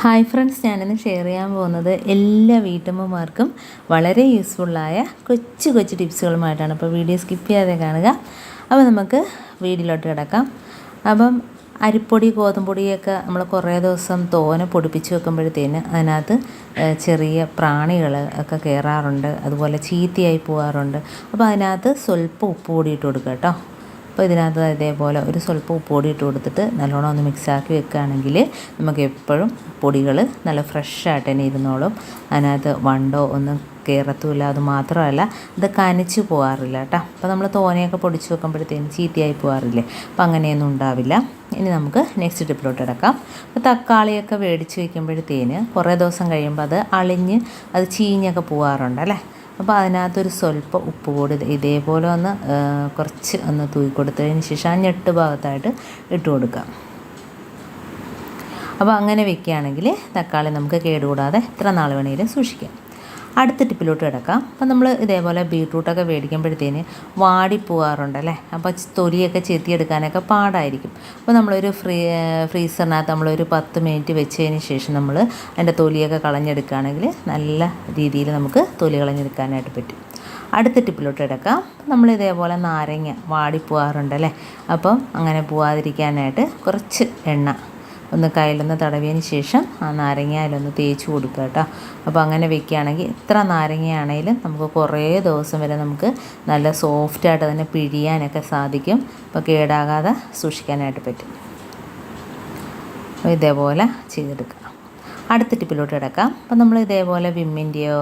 Hi friends ഞാനിന്ന് share ചെയ്യാൻ പോകുന്നത് എല്ലാ വീട്ടമ്മമാർക്കും വളരെ യൂസ്ഫുള്ളായ കൊച്ചു കൊച്ചു ടിപ്സുകളുമായിട്ടാണ്. അപ്പോൾ വീഡിയോ സ്കിപ്പ് ചെയ്യാതെ കാണുക. അപ്പോൾ നമുക്ക് വീഡിയോയിലോട്ട് കിടക്കാം. അപ്പം അരിപ്പൊടി ഗോതമ്പൊടിയൊക്കെ നമ്മൾ കുറേ ദിവസം തോനെ പൊടിപ്പിച്ച് വെക്കുമ്പോഴത്തേന് അതിനകത്ത് ചെറിയ പ്രാണികൾ ഒക്കെ കയറാറുണ്ട്. അതുപോലെ ചീത്തയായി പോകാറുണ്ട് അപ്പോൾ അതിനകത്ത് സ്വല്പം ഉപ്പ് കൂടിയിട്ട് കൊടുക്കുക കേട്ടോ. അപ്പോൾ ഇതിനകത്ത് ഇതേപോലെ ഒരു സ്വല്പം ഉപ്പ് പൊടി ഇട്ട് കൊടുത്തിട്ട് നല്ലോണം ഒന്ന് മിക്സാക്കി വെക്കുകയാണെങ്കിൽ നമുക്ക് എപ്പോഴും പൊടികൾ നല്ല ഫ്രഷായിട്ട് തന്നെ ഇരുന്നോളും. അതിനകത്ത് വണ്ടോ ഒന്നും കയറത്തുമില്ല അത് മാത്രമല്ല ഇത് കനിച്ച് പോകാറില്ല കേട്ടോ. അപ്പോൾ നമ്മൾ തോനെയൊക്കെ പൊടിച്ച് വെക്കുമ്പോഴത്തേനും ചീത്തയായി പോകാറില്ലേ അപ്പോൾ അങ്ങനെയൊന്നും ഉണ്ടാവില്ല. ഇനി നമുക്ക് നെക്സ്റ്റ് ടിപ്പിലോട്ട് കിടക്കാം അപ്പോൾ തക്കാളിയൊക്കെ മേടിച്ച് വയ്ക്കുമ്പോഴത്തേന് കുറേ ദിവസം കഴിയുമ്പോൾ അത് അളിഞ്ഞ് അത് ചീഞ്ഞൊക്കെ പോകാറുണ്ട് അല്ലേ? അപ്പോൾ അതിനകത്തൊരു സ്വല്പം ഉപ്പ് കൂടി ഇതേപോലെ ഒന്ന് കുറച്ച് ഒന്ന് തൂക്കി കൊടുത്തതിന് ശേഷം ആ ഞെട്ട് ഭാഗത്തായിട്ട് ഇട്ട് കൊടുക്കാം അപ്പോൾ അങ്ങനെ വെക്കുകയാണെങ്കിൽ തക്കാളി നമുക്ക് കേടുകൂടാതെ എത്ര നാൾ വേണമെങ്കിലും സൂക്ഷിക്കാം. അടുത്ത ടിപ്പിലോട്ട് കിടക്കാം. അപ്പം നമ്മൾ ഇതേപോലെ ബീട്രൂട്ടൊക്കെ മേടിക്കുമ്പോഴത്തേന് വാടിപ്പോവാറുണ്ട് അല്ലേ അപ്പോൾ തൊലിയൊക്കെ ചെത്തിയെടുക്കാനൊക്കെ പാടായിരിക്കും. അപ്പോൾ നമ്മളൊരു ഫ്രീ ഫ്രീസറിനകത്ത് നമ്മളൊരു പത്ത് മിനിറ്റ് വെച്ചതിന് ശേഷം നമ്മൾ അതിന്റെ തൊലിയൊക്കെ കളഞ്ഞെടുക്കുകയാണെങ്കിൽ നല്ല രീതിയിൽ നമുക്ക് തൊലി കളഞ്ഞെടുക്കാനായിട്ട് പറ്റും. അടുത്ത ടിപ്പിലോട്ട് എടുക്കാം നമ്മൾ ഇതേപോലെ നാരങ്ങ വാടിപ്പോവാറുണ്ടല്ലേ? അപ്പം അങ്ങനെ പോവാതിരിക്കാനായിട്ട് കുറച്ച് എണ്ണ ഒന്ന് കയ്യിലൊന്ന് തടവിയതിന് ശേഷം ആ നാരങ്ങയിലൊന്ന് തേച്ച് കൊടുക്കുക കേട്ടോ. അപ്പോൾ അങ്ങനെ വെക്കുകയാണെങ്കിൽ ഇത്ര നാരങ്ങയാണെങ്കിലും നമുക്ക് കുറേ ദിവസം വരെ നമുക്ക് നല്ല സോഫ്റ്റായിട്ട് തന്നെ പിഴിയാനൊക്കെ സാധിക്കും. അപ്പോൾ കേടാകാതെ സൂക്ഷിക്കാനായിട്ട് പറ്റും. ഇതേപോലെ ചെയ്തെടുക്കുക അടുത്ത ടിപ്പിലോട്ട് കിടക്കാം. അപ്പം നമ്മൾ ഇതേപോലെ വിമ്മിന്റെയോ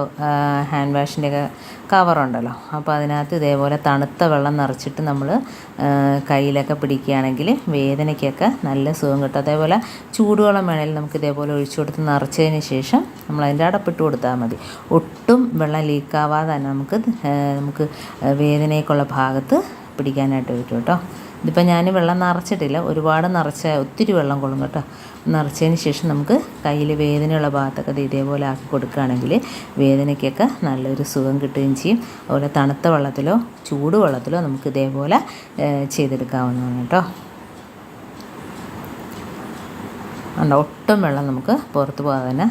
ഹാൻഡ് വാഷിന്റെയൊക്കെ കവറുണ്ടല്ലോ അപ്പോൾ അതിനകത്ത് ഇതേപോലെ തണുത്ത വെള്ളം നിറച്ചിട്ട് നമ്മൾ കയ്യിലൊക്കെ പിടിക്കുകയാണെങ്കിൽ വേദനയ്ക്കൊക്കെ നല്ല സുഖം കിട്ടും. അതേപോലെ ചൂടുവെള്ളം വേണമെങ്കിൽ നമുക്ക് ഇതേപോലെ ഒഴിച്ചു കൊടുത്ത് നിറച്ചതിന് ശേഷം നമ്മൾ അതിന്റെ അടപ്പിട്ട് കൊടുത്താൽ മതി. ഒട്ടും വെള്ളം ലീക്കാവാതെ തന്നെ നമുക്ക് നമുക്ക് വേദനയൊക്കെയുള്ള ഭാഗത്ത് പിടിക്കാനായിട്ട് പറ്റും കേട്ടോ. ഇതിപ്പോൾ ഞാൻ വെള്ളം നിറച്ചിട്ടില്ല. ഒരുപാട് നിറച്ച ഒത്തിരി വെള്ളം കൊള്ളും കേട്ടോ. നിറച്ചതിന് ശേഷം നമുക്ക് കയ്യിൽ വേദനയുള്ള ഭാഗത്തൊക്കെ ഇത് ഇതേപോലെ ആക്കി കൊടുക്കുകയാണെങ്കിൽ വേദനയ്ക്കൊക്കെ നല്ലൊരു സുഖം കിട്ടുകയും ചെയ്യും. അതുപോലെ തണുത്ത വെള്ളത്തിലോ ചൂട് വെള്ളത്തിലോ നമുക്ക് ഇതേപോലെ ചെയ്തെടുക്കാവുന്നതാണ് കേട്ടോ. ഉണ്ട് ഒട്ടും വെള്ളം നമുക്ക് പുറത്ത് പോകാതെ തന്നെ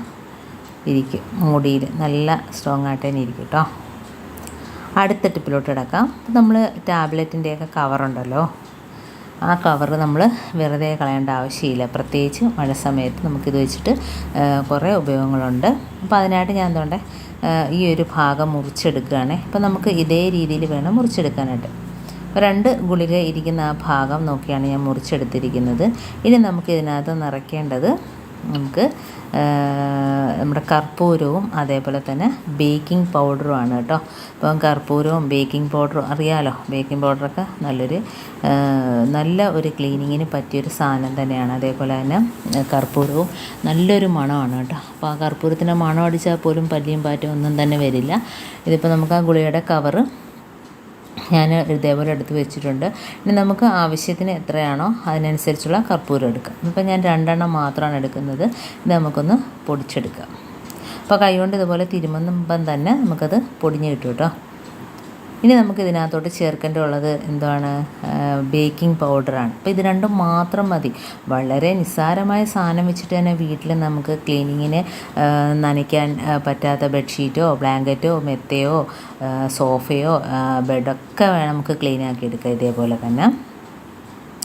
ഇരിക്കും. മുടിയിൽ നല്ല സ്ട്രോങ് ആയിട്ട് തന്നെ ഇരിക്കും കേട്ടോ. അടുത്ത ടിപ്പിലോട്ട് കിടക്കാം. നമ്മൾ ടാബ്ലറ്റിന്റെയൊക്കെ കവറുണ്ടല്ലോ ആ കവർ നമ്മൾ വെറുതെ കളയേണ്ട ആവശ്യമില്ല. പ്രത്യേകിച്ച് മഴ സമയത്ത് നമുക്കിത് വെച്ചിട്ട് കുറേ ഉപയോഗങ്ങളുണ്ട്. അപ്പോൾ അതിനായിട്ട് ഞാൻ എന്തുകൊണ്ട് ഈ ഒരു ഭാഗം മുറിച്ചെടുക്കുകയാണ്. അപ്പോൾ നമുക്ക് ഇതേ രീതിയിൽ വേണം മുറിച്ചെടുക്കാനായിട്ട്. അപ്പോൾ രണ്ട് ഗുളിക ഇരിക്കുന്ന ആ ഭാഗം നോക്കിയാണ് ഞാൻ മുറിച്ചെടുത്തിരിക്കുന്നത്. ഇനി നമുക്ക് ഇതിനകത്ത് നിറയ്ക്കേണ്ടത് നമുക്ക് നമ്മുടെ കർപ്പൂരവും അതേപോലെ തന്നെ ബേക്കിംഗ് പൗഡറുമാണ് കേട്ടോ. അപ്പം കർപ്പൂരവും ബേക്കിംഗ് പൗഡറും അറിയാലോ? ബേക്കിംഗ് പൗഡറൊക്കെ നല്ലൊരു നല്ല ഒരു ക്ലീനിങ്ങിന് പറ്റിയൊരു സാധനം തന്നെയാണ്. അതേപോലെ തന്നെ കർപ്പൂരവും നല്ലൊരു മണമാണ് കേട്ടോ. അപ്പോൾ ആ കർപ്പൂരത്തിന്റെ മണം അടിച്ചാൽ പോലും പല്ലിയും പാറ്റും ഒന്നും തന്നെ വരില്ല. ഇതിപ്പോൾ നമുക്ക് ആ ഗുളികയുടെ കവറ് ഞാൻ ഇതേപോലെ എടുത്ത് വെച്ചിട്ടുണ്ട്. ഇനി നമുക്ക് ആവശ്യത്തിന് എത്രയാണോ അതിനനുസരിച്ചുള്ള കർപ്പൂരം എടുക്കാം. ഇപ്പം ഞാൻ രണ്ടെണ്ണം മാത്രമാണ് എടുക്കുന്നത്. ഇത് നമുക്കൊന്ന് പൊടിച്ചെടുക്കാം. അപ്പോൾ കൈകൊണ്ട് ഇതുപോലെ തിരുമുമ്പം തന്നെ നമുക്കത് പൊടിഞ്ഞ് കിട്ടും കേട്ടോ. ഇനി നമുക്ക് ഇതിനകത്തോട്ട് ചേർക്കേണ്ടതുള്ളത് എന്താണ്? ബേക്കിംഗ് പൗഡറാണ് അപ്പോൾ ഇത് രണ്ടും മാത്രം മതി. വളരെ നിസ്സാരമായ സാധനം വെച്ചിട്ട് തന്നെ വീട്ടിൽ നമുക്ക് ക്ലീനിങ്ങിന് നനയ്ക്കാൻ പറ്റാത്ത ബെഡ്ഷീറ്റോ ബ്ലാങ്കറ്റോ മെത്തയോ സോഫയോ ബെഡൊക്കെ നമുക്ക് ക്ലീൻ ആക്കി ഇതേപോലെ തന്നെ.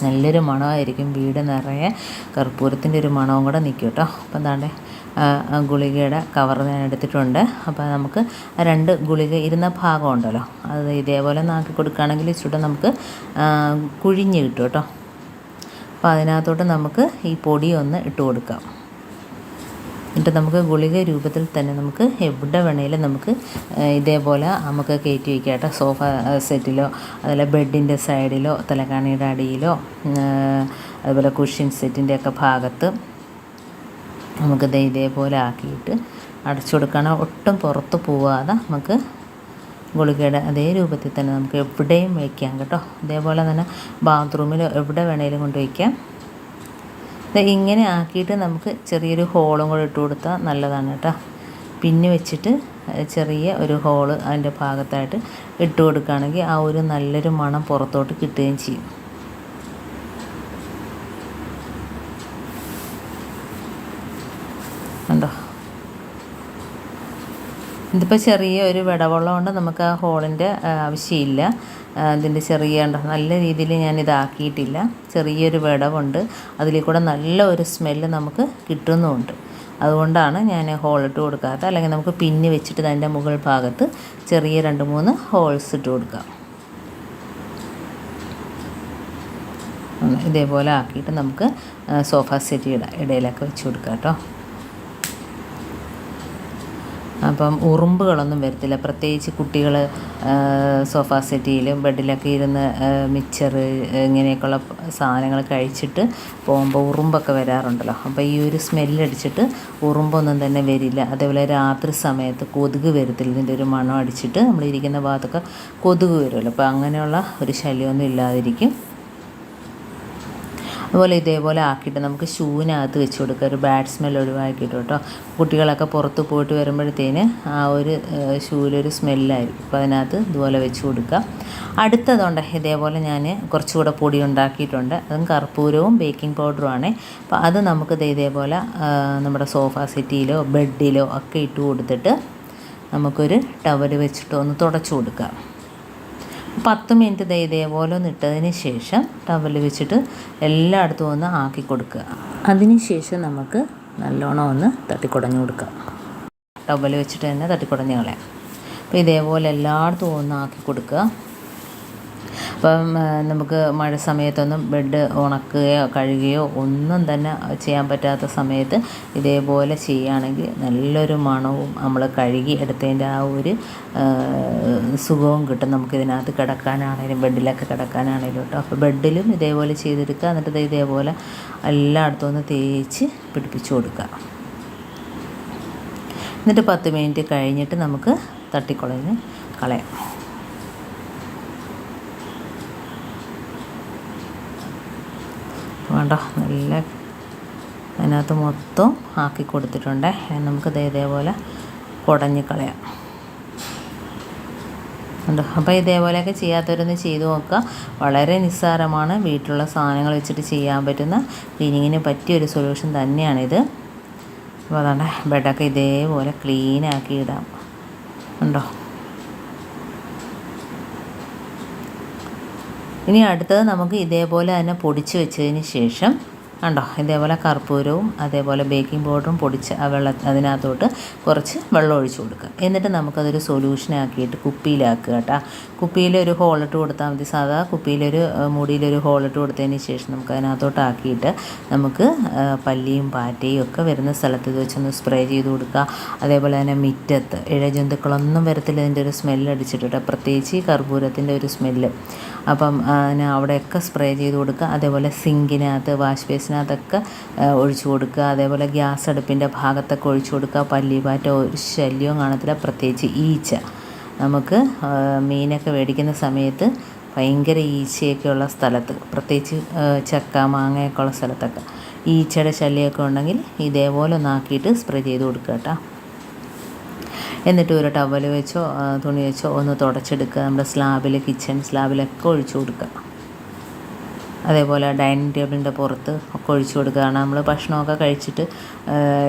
നല്ലൊരു മണമായിരിക്കും. വീട് നിറയെ കർപ്പൂരത്തിന്റെ ഒരു മണവും കൂടെ നിൽക്കും കേട്ടോ. അപ്പം എന്താണ്ട്? ഗുളികയുടെ കവർ ഞാൻ എടുത്തിട്ടുണ്ട്. അപ്പോൾ നമുക്ക് രണ്ട് ഗുളിക ഇരുന്ന ഭാഗം ഉണ്ടല്ലോ. അത് ഇതേപോലെ നാക്കി കൊടുക്കുകയാണെങ്കിൽ ഇച്ചിരി നമുക്ക് കുഴിഞ്ഞ് കിട്ടും കേട്ടോ. അപ്പോൾ അതിനകത്തോട്ട് നമുക്ക് ഈ പൊടി ഒന്ന് ഇട്ട് കൊടുക്കാം. എന്നിട്ട് നമുക്ക് ഗുളിക രൂപത്തിൽ തന്നെ നമുക്ക് എവിടെ വേണേലും നമുക്ക് ഇതേപോലെ നമുക്ക് കയറ്റി വയ്ക്കാം കേട്ടോ. സോഫ സെറ്റിലോ അതുപോലെ ബെഡിന്റെ സൈഡിലോ തലകാണിയുടെ അടിയിലോ അതുപോലെ കുഷ്യൻ സെറ്റിന്റെ ഒക്കെ ഭാഗത്ത് നമുക്കിത് ഇതേപോലെ ആക്കിയിട്ട് അടച്ചു കൊടുക്കണം. ഒട്ടും പുറത്ത് പോവാതെ നമുക്ക് ഗുളികയുടെ അതേ രൂപത്തിൽ തന്നെ നമുക്ക് എവിടെയും വയ്ക്കാം കേട്ടോ. അതേപോലെ തന്നെ ബാത്റൂമിലോ എവിടെ വേണേലും കൊണ്ട് വയ്ക്കാം ഇങ്ങനെ ആക്കിയിട്ട് നമുക്ക് ചെറിയൊരു ഹോളും കൂടെ ഇട്ട് കൊടുത്താൽ നല്ലതാണ് കേട്ടോ. പിന്നെ വെച്ചിട്ട് ചെറിയ ഒരു ഹോൾ അതിന്റെ ഭാഗത്തായിട്ട് ഇട്ട് കൊടുക്കുകയാണെങ്കിൽ ആ ഒരു നല്ലൊരു മണം പുറത്തോട്ട് കിട്ടുകയും ചെയ്യും. കണ്ടോ? ഇതിപ്പോൾ ചെറിയ ഒരു വിടവുള്ളത് കൊണ്ട് നമുക്ക് ആ ഹോളിന്റെ ആവശ്യമില്ല. ഇതിന്റെ ചെറിയ ഉണ്ടോ നല്ല രീതിയിൽ ഞാൻ ഇതാക്കിയിട്ടില്ല. ചെറിയൊരു വിടവുണ്ട്. അതിൽ കൂടെ നല്ല ഒരു സ്മെല്ല് നമുക്ക് കിട്ടുന്നുമുണ്ട്. അതുകൊണ്ടാണ് ഞാൻ ഹോളിട്ട് കൊടുക്കാത്തത്. അല്ലെങ്കിൽ നമുക്ക് പിന്നി വെച്ചിട്ട് അതിന്റെ മുകൾ ഭാഗത്ത് ചെറിയ രണ്ട് മൂന്ന് ഹോൾസ് ഇട്ട് കൊടുക്കാം. ഇതേപോലെ ആക്കിയിട്ട് നമുക്ക് സോഫ ഇടാം ഇടയിലൊക്കെ വെച്ച് കൊടുക്കാം കേട്ടോ. അപ്പം ഉറുമ്പുകളൊന്നും വരത്തില്ല. പ്രത്യേകിച്ച് കുട്ടികൾ സോഫ സെറ്റിയിലും ബെഡിലൊക്കെ ഇരുന്ന് മിച്ചർ ഇങ്ങനെയൊക്കെയുള്ള സാധനങ്ങൾ കഴിച്ചിട്ട് പോകുമ്പോൾ ഉറുമ്പൊക്കെ വരാറുണ്ടല്ലോ. അപ്പോൾ ഈ ഒരു സ്മെല്ലടിച്ചിട്ട് ഉറുമ്പൊന്നും തന്നെ വരില്ല. അതേപോലെ രാത്രി സമയത്ത് കൊതുക് വരത്തില്ല. ഇതിന്റെ ഒരു മണം അടിച്ചിട്ട് നമ്മൾ ഇരിക്കുന്ന ഭാഗത്തൊക്കെ കൊതുക് വരുമല്ലോ. അപ്പോൾ അങ്ങനെയുള്ള ഒരു ശല്യമൊന്നും ഇല്ലാതിരിക്കും. അതുപോലെ ഇതേപോലെ ആക്കിയിട്ട് നമുക്ക് ഷൂവിനകത്ത് വെച്ച് കൊടുക്കുക. ഒരു ബാഡ് സ്മെൽ ഒഴിവാക്കിയിട്ട് കേട്ടോ. കുട്ടികളൊക്കെ പുറത്ത് പോയിട്ട് വരുമ്പോഴത്തേന് ആ ഒരു ഷൂവിലൊരു സ്മെല്ലായിരിക്കും അപ്പോൾ അതിനകത്ത് ഇതുപോലെ വെച്ച് കൊടുക്കുക. അടുത്തതുണ്ട് ഇതേപോലെ ഞാൻ കുറച്ചുകൂടെ പൊടി ഉണ്ടാക്കിയിട്ടുണ്ട്. അതും കർപ്പൂരവും ബേക്കിംഗ് പൗഡറുമാണ് അപ്പോൾ അത് നമുക്ക് ദേ ഇതേപോലെ നമ്മുടെ സോഫ സെറ്റിയിലോ ബെഡിലോ ഒക്കെ ഇട്ട് കൊടുത്തിട്ട് നമുക്കൊരു ടവൽ വെച്ചിട്ട് ഒന്ന് തുടച്ചു കൊടുക്കുക. പത്ത് മിനിറ്റ് ദേ ഇതേപോലെ ഒന്ന് ഇട്ടതിന് ശേഷം ടവൽ വെച്ചിട്ട് എല്ലായിടത്തും ഒന്ന് ആക്കി കൊടുക്കുക. അതിന് ശേഷം നമുക്ക് നല്ലോണം ഒന്ന് തട്ടിക്കുടഞ്ഞു കൊടുക്കുക ടവൽ വെച്ചിട്ട് തന്നെ തട്ടിക്കുടഞ്ഞ് കളയാം. അപ്പോൾ ഇതേപോലെ എല്ലായിടത്തും ഒന്ന് ആക്കി കൊടുക്കുക. അപ്പം നമുക്ക് മഴ സമയത്തൊന്നും ബെഡ് ഉണക്കുകയോ കഴുകുകയോ ഒന്നും തന്നെ ചെയ്യാൻ പറ്റാത്ത സമയത്ത് ഇതേപോലെ ചെയ്യുകയാണെങ്കിൽ നല്ലൊരു മണവും നമ്മൾ കഴുകി എടുത്തതിന്റെ ആ ഒരു സുഖവും കിട്ടും നമുക്ക് ഇതിനകത്ത് കിടക്കാനാണേലും ബെഡിലൊക്കെ കിടക്കാനാണേലും കേട്ടോ. അപ്പോൾ ബെഡിലും ഇതേപോലെ ചെയ്തെടുക്കുക. എന്നിട്ട് ഇതേപോലെ എല്ലായിടത്തും ഒന്ന് തേച്ച് പിടിപ്പിച്ചു കൊടുക്കുക. എന്നിട്ട് പത്ത് മിനിറ്റ് കഴിഞ്ഞിട്ട് നമുക്ക് തട്ടിക്കുളഞ്ഞ് കളയാം. വേണ്ട? നല്ല അതിനകത്ത് മൊത്തം ആക്കി കൊടുത്തിട്ടുണ്ട്. അതിന് നമുക്ക് ദേ ഇതേപോലെ കുടഞ്ഞ് കളയാം. ഉണ്ട് അപ്പോൾ ഇതേപോലെയൊക്കെ ചെയ്യാത്തവരൊന്ന് ചെയ്തു നോക്കുക. വളരെ നിസ്സാരമാണ് വീട്ടിലുള്ള സാധനങ്ങൾ വെച്ചിട്ട് ചെയ്യാൻ പറ്റുന്ന ക്ലീനിങ്ങിന് പറ്റിയ ഒരു സൊല്യൂഷൻ തന്നെയാണിത്. അപ്പോൾ അതാണ് ബെഡൊക്കെ ഇതേപോലെ ക്ലീനാക്കി ഇടാം. ഉണ്ടോ ഇനി അടുത്തത് നമുക്ക് ഇതേപോലെ തന്നെ പൊടിച്ച് വെച്ചതിന് ശേഷം കണ്ടോ? ഇതേപോലെ കർപ്പൂരവും അതേപോലെ ബേക്കിംഗ് പൗഡറും പൊടിച്ച് ആ വെള്ള അതിനകത്തോട്ട് കുറച്ച് വെള്ളം ഒഴിച്ച് കൊടുക്കുക. എന്നിട്ട് നമുക്കതൊരു സൊല്യൂഷനാക്കിയിട്ട് കുപ്പിയിലാക്കുക കേട്ടോ. കുപ്പിയിലൊരു ഹോളിട്ട് കൊടുത്താൽ മതി. സാധാ കുപ്പിയിലൊരു മുടിയിലൊരു ഹോളിട്ട് കൊടുത്തതിന് ശേഷം നമുക്ക് അതിനകത്തോട്ടാക്കിയിട്ട് നമുക്ക് പല്ലിയും പാറ്റയും ഒക്കെ വരുന്ന സ്ഥലത്ത് ഇത് വെച്ചൊന്ന് സ്പ്രേ ചെയ്ത് കൊടുക്കുക. അതേപോലെ തന്നെ മിറ്റത്ത് ഇഴജന്തുക്കളൊന്നും വരത്തില്ല. ഇതിന്റെ ഒരു സ്മെല്ല് അടിച്ചിട്ട് പ്രത്യേകിച്ച് ഈ കർപ്പൂരത്തിന്റെ ഒരു സ്മെല്ല് അപ്പം അതിന് അവിടെയൊക്കെ സ്പ്രേ ചെയ്ത് കൊടുക്കുക. അതേപോലെ സിങ്കിനകത്ത് വാഷ് ബേസിനകത്തൊക്കെ അതൊക്കെ ഒഴിച്ചു കൊടുക്കുക. അതേപോലെ ഗ്യാസ് അടുപ്പിന്റെ ഭാഗത്തൊക്കെ ഒഴിച്ചു കൊടുക്കുക. പല്ലിപ്പാറ്റ ഒരു ശല്യവും കാണത്തില്ല. പ്രത്യേകിച്ച് ഈച്ച. നമുക്ക് മീനൊക്കെ മേടിക്കുന്ന സമയത്ത് ഭയങ്കര ഈച്ചയൊക്കെ ഉള്ള സ്ഥലത്ത് പ്രത്യേകിച്ച് ചക്ക മാങ്ങയൊക്കെ ഉള്ള സ്ഥലത്തൊക്കെ ഈച്ചയുടെ ശല്യമൊക്കെ ഉണ്ടെങ്കിൽ ഇതേപോലെ ഒന്നാക്കിയിട്ട് സ്പ്രേ ചെയ്ത് കൊടുക്കുക കേട്ടോ. എന്നിട്ട് ഒരു ടവൽ വെച്ചോ തുണി വെച്ചോ ഒന്ന് തുടച്ചെടുക്കുക. നമ്മുടെ സ്ലാബിൽ കിച്ചൺ സ്ലാബിലൊക്കെ ഒഴിച്ചു കൊടുക്കുക. അതേപോലെ ഡൈനിങ് ടേബിളിന്റെ പുറത്ത് ഒക്കെ ഒഴിച്ചു കൊടുക്കുക കാരണം നമ്മൾ ഭക്ഷണമൊക്കെ കഴിച്ചിട്ട്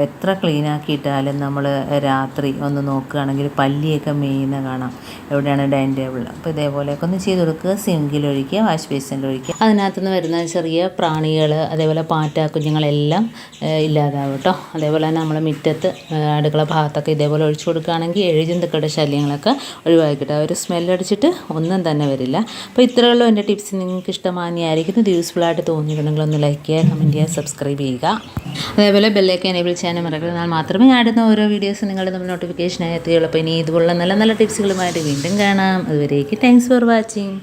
എത്ര ക്ലീനാക്കിയിട്ടാലും നമ്മൾ രാത്രി ഒന്ന് നോക്കുകയാണെങ്കിൽ പല്ലിയൊക്കെ മേയുന്ന കാണാം. എവിടെയാണ് ഡൈനിങ് ടേബിൾ? അപ്പോൾ ഇതേപോലെയൊക്കെ ഒന്ന് ചെയ്ത് കൊടുക്കുക. സിങ്കിലൊഴിക്കുക വാഷ് ബേസിനിൽ ഒഴിക്കുക. അതിനകത്തുനിന്ന് വരുന്ന ചെറിയ പ്രാണികൾ അതേപോലെ പാറ്റ കുഞ്ഞുങ്ങളെല്ലാം ഇല്ലാതാവും കേട്ടോ. അതേപോലെ തന്നെ നമ്മൾ മുറ്റത്ത് അടുക്കള ഭാഗത്തൊക്കെ ഇതേപോലെ ഒഴിച്ചു കൊടുക്കുകയാണെങ്കിൽ എഴുജന്തുക്കളുടെ ശല്യങ്ങളൊക്കെ ഒഴിവാക്കിയിട്ട് ആ ഒരു സ്മെല്ലടിച്ചിട്ട് ഒന്നും തന്നെ വരില്ല. അപ്പോൾ ഇത്രയുള്ളൂ എന്റെ ടിപ്സ്. നിങ്ങൾക്ക് ഇഷ്ടമാനിയായിരിക്കും ഇത് യൂസ്ഫുൾ ആയിട്ട് തോന്നിയിട്ടുണ്ടെങ്കിൽ ഒന്ന് ലൈക്ക് ചെയ്യുക കമന്റ് ചെയ്യുക സബ്സ്ക്രൈബ് ചെയ്യുക. അതേപോലെ ബെല്ലേക്ക് എനേബിൾ ചെയ്യാനും മറക്കരുത് മാത്രമേ ഞാൻ ഇടുന്ന ഓരോ വീഡിയോസ് നിങ്ങളുടെ നമ്മൾ നോട്ടിഫിക്കേഷനായി എത്തുകയുള്ളൂ. അപ്പോൾ ഇനി ഇതുപോലുള്ള നല്ല നല്ല ടിപ്സുകളുമായിട്ട് വീണ്ടും കാണാം. അതുവരേക്ക് താങ്ക്സ് ഫോർ വാച്ചിങ്